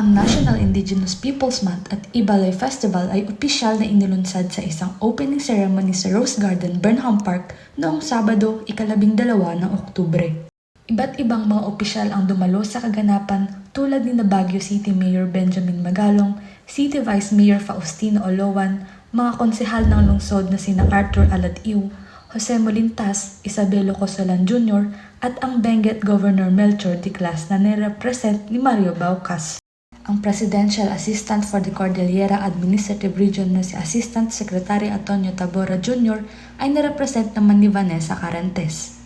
Ang National Indigenous Peoples Month at Ibalay Festival ay opisyal na inilunsad sa isang opening ceremony sa Rose Garden, Burnham Park noong Sabado, ikalabing dalawa ng Oktubre. Iba't ibang mga opisyal ang dumalo sa kaganapan tulad ni na Baguio City Mayor Benjamin Magalong, City Vice Mayor Faustino Olowan, mga konsehal ng lungsod na sina Arthur Alatiw, Jose Molintas, Isabelo Cosolan Jr. at ang Benguet Governor Melchor Diclas na nirepresent ni Mario Baucas. Ang Presidential Assistant for the Cordillera Administrative Region na si Assistant Secretary Antonio Tabora Jr. ay nirepresent naman ni Vanessa Carantes.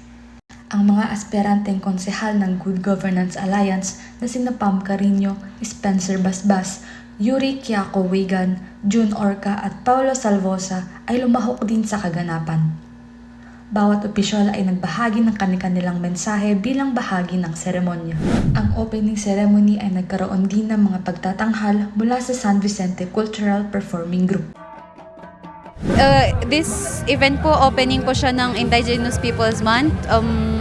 Ang mga aspiranteng konsehal ng Good Governance Alliance na sina Pam Carino, Spencer Basbas, Yuri Quiaco Wigan, June Orca at Paulo Salvosa ay lumahok din sa kaganapan. Bawat opisyal ay nagbahagi ng kanilang mensahe bilang bahagi ng seremonya. Ang opening ceremony ay nagkaroon din ng mga pagtatanghal mula sa San Vicente Cultural Performing Group. Uh, this event po, opening po siya ng Indigenous Peoples Month. Um,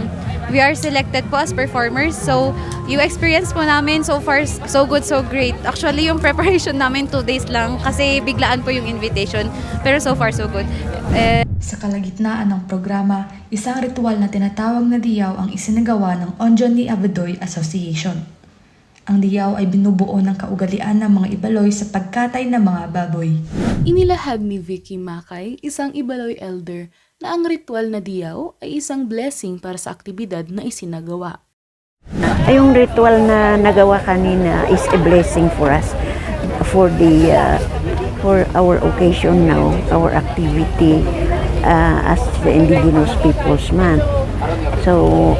we are selected po as performers. So, yung experience po namin so far, so good, so great. Actually, yung preparation namin two days lang kasi biglaan po yung invitation. Pero so far, so good. Eh, Sa kalagitnaan ng programa, isang ritual na tinatawag na diyaw ang isinagawa ng Onjon ni Abadoy Association. Ang diyaw ay binubuo ng kaugalian ng mga ibaloy sa pagkatay ng mga baboy. Inilahad ni Vicky Makay, isang Ibaloy elder, na ang ritual na diyaw ay isang blessing para sa aktibidad na isinagawa. Ay, Yung ritual na nagawa kanina is a blessing for us for the uh, for our occasion now, our activity uh, as the Indigenous Peoples Month. So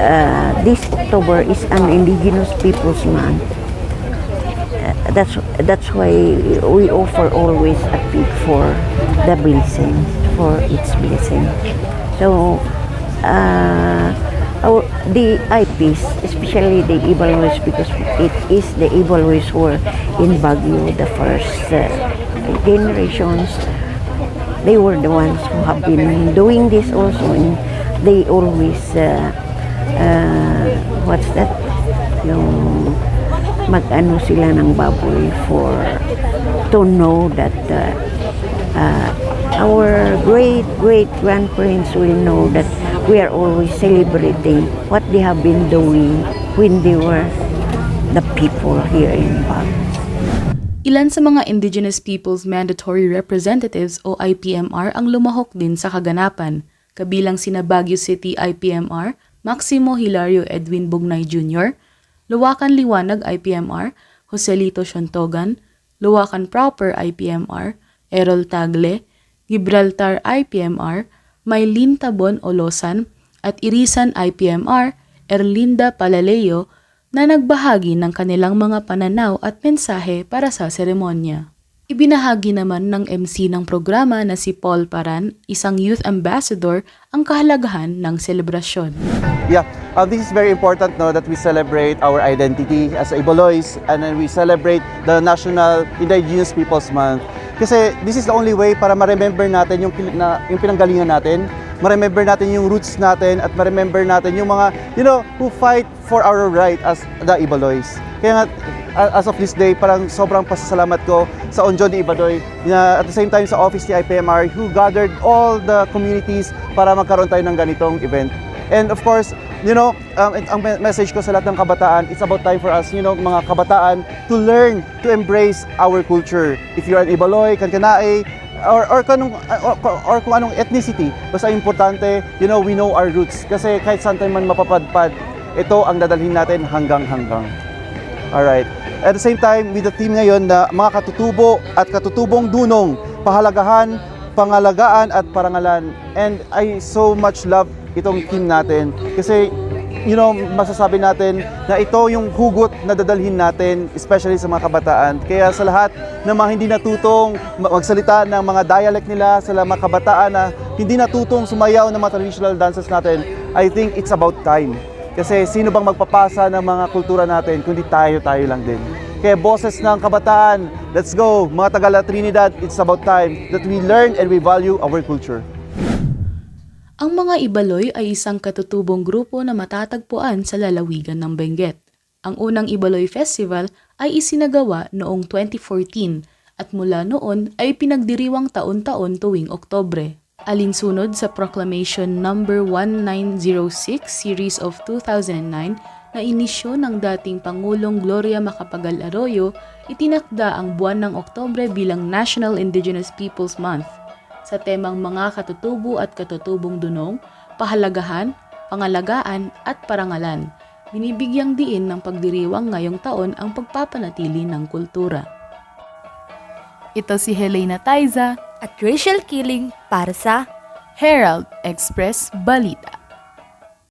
uh, this October is an Indigenous Peoples Month. Uh, that's that's why we offer always a pig for the blessing, for its blessing. So uh, our the IPs, especially the Ibalois, because it is the Ibalois who were in Baguio, the first uh, generations. They were the ones who have been doing this also, and they always uh, uh, what's that? Yung mag-ano sila ng baboy for to know that uh, uh, our great great grandparents will know that we are always celebrating what they have been doing when they were the people here in Baguio. Ilan sa mga Indigenous Peoples Mandatory Representatives o IPMR ang lumahok din sa kaganapan, kabilang sina Baguio City IPMR, Maximo Hilario Edwin Bugnay Jr., Luwakan Liwanag IPMR, Joselito Shontogan, Luwakan Proper IPMR, Errol Tagle, Gibraltar IPMR, Maylin Tabon Olosan, at Irisan IPMR, Erlinda Palaleo, na nagbahagi ng kanilang mga pananaw at mensahe para sa seremonya. Ibinahagi naman ng MC ng programa na si Paul Paran, isang youth ambassador, ang kahalagahan ng selebrasyon. Yeah, uh, this is very important no, that we celebrate our identity as Iboloys and then we celebrate the National Indigenous Peoples Month. Kasi this is the only way para ma-remember natin yung, na, yung pinanggalingan natin, ma-remember natin yung roots natin at ma-remember natin yung mga, you know, who fight for our right as the Iboloys. Kaya nga, as of this day, parang sobrang pasasalamat ko sa Onjon ni Ibadoy na at the same time sa office ni IPMR who gathered all the communities para magkaroon tayo ng ganitong event. And of course, you know, um, ang me- message ko sa lahat ng kabataan, it's about time for us, you know, mga kabataan, to learn to embrace our culture. If you're an Ibaloy, Kankanae, or or kung or, or kung anong ethnicity, basta importante, you know, we know our roots. Kasi kahit saan tayo man mapapadpad, ito ang dadalhin natin hanggang hanggang. Alright. At the same time, with the team ngayon na mga katutubo at katutubong dunong, pahalagahan, pangalagaan at parangalan. And I so much love itong team natin kasi you know, masasabi natin na ito yung hugot na dadalhin natin, especially sa mga kabataan. Kaya sa lahat ng mga hindi natutong ma- magsalita ng mga dialect nila, sa mga kabataan na hindi natutong sumayaw ng mga traditional dances natin, I think it's about time. Kasi sino bang magpapasa ng mga kultura natin kundi tayo-tayo lang din. Kaya boses ng kabataan, let's go! Mga taga La Trinidad, it's about time that we learn and we value our culture. Ang mga Ibaloy ay isang katutubong grupo na matatagpuan sa lalawigan ng Benguet. Ang unang Ibaloy Festival ay isinagawa noong 2014 at mula noon ay pinagdiriwang taon-taon tuwing Oktobre. Alinsunod sa Proclamation No. 1906 Series of 2009 na inisyo ng dating Pangulong Gloria Macapagal Arroyo, itinakda ang buwan ng Oktobre bilang National Indigenous Peoples Month sa temang mga katutubo at katutubong dunong, pahalagahan, pangalagaan at parangalan. Binibigyang diin ng pagdiriwang ngayong taon ang pagpapanatili ng kultura. Ito si Helena Taiza, at racial killing para sa Herald Express Balita.